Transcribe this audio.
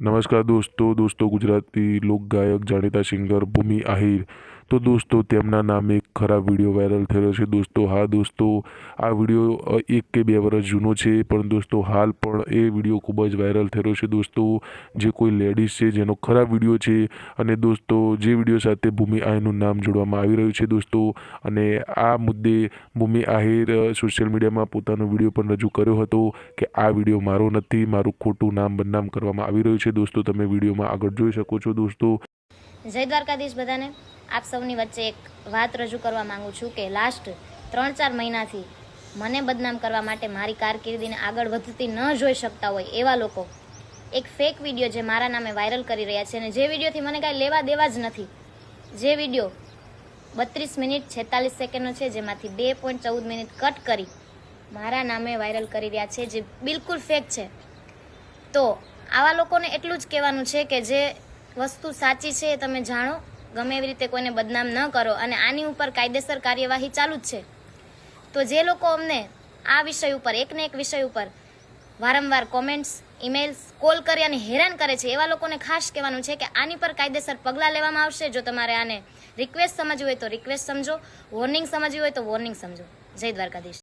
નમસ્કાર દોસ્તો દોસ્તો ગુજરાતી લોકગાયક જાણીતા સિંગર ભૂમિ આહિર. તો દોસ્તો, તેમના નામે એક ખરાબ વીડિયો વાયરલ થયો છે. દોસ્તો, હા દોસ્તો, આ વીડિયો એક કે બે વર્ષ જૂનો છે, પણ દોસ્તો, હાલ પણ એ વીડિયો ખૂબ જ વાયરલ થયો છે. દોસ્તો, જે કોઈ લેડીઝ છે, જેનો ખરાબ વીડિયો છે, અને દોસ્તો, જે વીડિયો સાથે ભૂમિ આહીરનું નામ જોડવામાં આવી રહ્યું છે, દોસ્તો, અને આ મુદ્દે ભૂમિ આહિર સોશિયલ મીડિયામાં પોતાનો વીડિયો પણ રજૂ કર્યો હતો કે આ વીડિયો મારો નથી, મારું ખોટું નામ બદનામ કરવામાં આવી રહ્યું છે. દોસ્તો, તમે વિડીયોમાં આગળ જોઈ શકો છો, દોસ્તો. જય દ્વારકાધીશ બધાને. આપ સૌની વચ્ચે એક વાત રજૂ કરવા માગું છું કે લાસ્ટ ત્રણ ચાર મહિનાથી મને બદનામ કરવા માટે મારી કારકિર્દીને આગળ વધતી ન જોઈ શકતા હોય એવા લોકો. એક ફેક વીડિયો જે મારા નામે વાયરલ કરી રહ્યા છે અને જે વિડીયોથી મને કાંઈ લેવા દેવા જ નથી. જે વીડિયો બત્રીસ મિનિટ છેતાલીસ સેકન્ડનો છે, જેમાંથી બે પોઈન્ટ ચૌદ મિનિટ કટ કરી મારા નામે વાયરલ કરી રહ્યા છે, જે બિલકુલ ફેક છે. તો આવા લોકોને એટલું જ કહેવાનું છે કે જે વસ્તુ સાચી છે એ તમે જાણો ગમે એવી રીતે કોઈને બદનામ ન કરો અને આની ઉપર કાયદેસર કાર્યવાહી ચાલુ જ છે. તો જે લોકો અમને આ વિષય ઉપર, એકને એક વિષય ઉપર વારંવાર કોમેન્ટ્સ ઈમેલ્સ કોલ કરી અને હેરાન કરે છે, એવા લોકોને ખાસ કહેવાનું છે કે આની પર કાયદેસર પગલાં લેવામાં આવશે. જો તમારે આને રિક્વેસ્ટ સમજવી હોય તો રિક્વેસ્ટ સમજો વોર્નિંગ સમજવી હોય તો વોર્નિંગ સમજો. જય દ્વારકાધીશ.